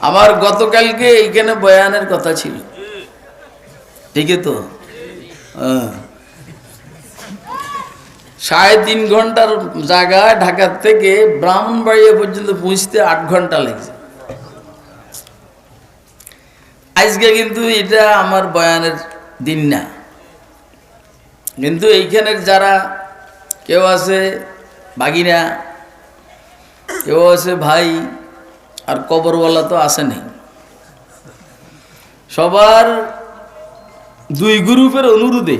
আমার গতকালকে এইখানে বয়ানের কথা ছিল। ঠিকই তো? হ্যাঁ। সাড়ে তিন ঘণ্টার জায়গায় ঢাকার থেকে ব্রাহ্মণবাড়িয়া পর্যন্ত পৌঁছতে আট ঘণ্টা লেগেছে। আজকে কিন্তু এটা আমার বয়ানের দিন না। কিন্তু এইখানের যারা কেউ আছে বাগিনা কেউ আছে ভাই আর কবরওয়ালা তো আসেনি। সবার দুই গ্রুপের অনুরোধে।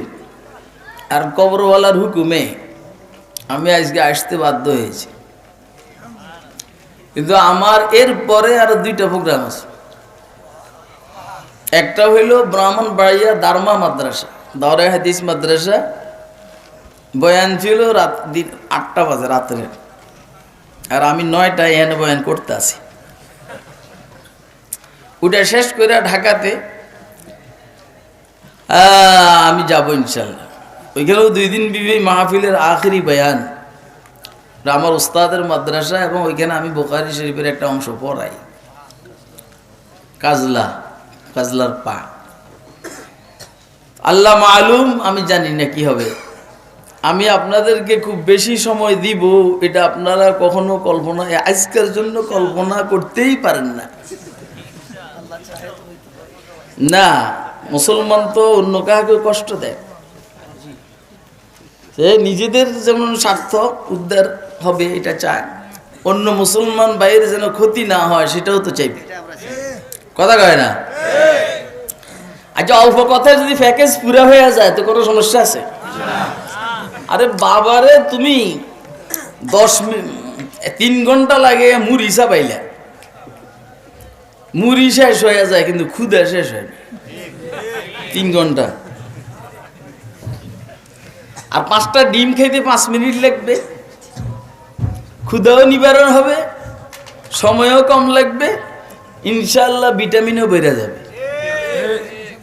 আর কবরওয়ালার হুকুমে আমি আজকে আসতে বাধ্য হয়েছি। কিন্তু আমার এর পরে আরও দুইটা প্রোগ্রাম আছে। একটা হইল ব্রাহ্মণবাড়িয়া দারমা মাদ্রাসা, দাওরা হাদিস মাদ্রাসা। বয়ান ছিল রাত দিন আটটা বাজে, রাত্রে। আর আমি নয়টায় এখানে বয়ান করতে আসি। ওটা শেষ করে ঢাকাতে আমি যাব ইনশাল্লাহ। ওইখানেও দুই দিন বিবি মাহফিলের আখেরি বয়ান। আমার ওস্তাদের মাদ্রাসা এবং ওইখানে আমি বোকারি শরীফের একটা অংশ পড়াই। কাজলা, কাজলার পা। আল্লাহ মালুম, আমি জানি না কি হবে। আমি আপনাদেরকে খুব বেশি সময় দিব, এটা আপনারা কখনো কল্পনা আজকের জন্য কল্পনা করতেই পারেন না। না, মুসলমান তো অন্য কাউকে কষ্ট দেয়। সে নিজেদের যেমন স্বার্থ উদ্ধার হবে, এটা চায়। অন্য মুসলমান বাইরে যেন ক্ষতি না হয়, সেটাও তো চাইবে। কথা কয় না? আচ্ছা অল্প কথায় যদি প্যাকেজ পুরা হয়ে যায়, তো কোনো সমস্যা আছে? আরে বাবারে, তুমি দশ মিনিট তিন ঘণ্টা লাগে মুড়িসা পাইলা মুড়ি শেষ হয়ে যায়, কিন্তু ক্ষুদা শেষ হয় না। তিন ঘণ্টা। আর পাঁচটা ডিম খাইতে পাঁচ মিনিট লাগবে। ক্ষুদাও নিবারণ হবে, সময়ও কম লাগবে ইনশাল্লাহ ভিটামিনও বেড়ে যাবে।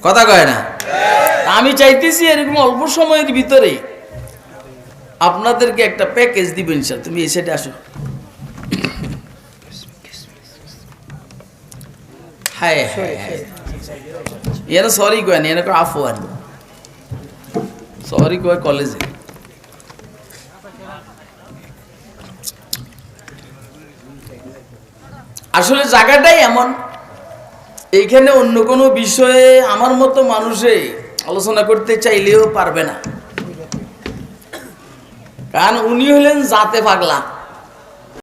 কথা কয় না? আমি চাইতেছি এরকম অল্প সময়ের ভিতরে আপনাদেরকে একটা প্যাকেজ দিব ইনশাল তুমি সাইডে আসো। হায় হায় এরা সরি কয় না এরা আফওয়ান সরি কয় কলেজে আসলে জায়গাটাই এমন। এইখানে অন্য কোনো বিষয়ে আমার মতো মানুষে আলোচনা করতে চাইলেও পারবে না। কারণ উনি হলেন জাতে পাগলা।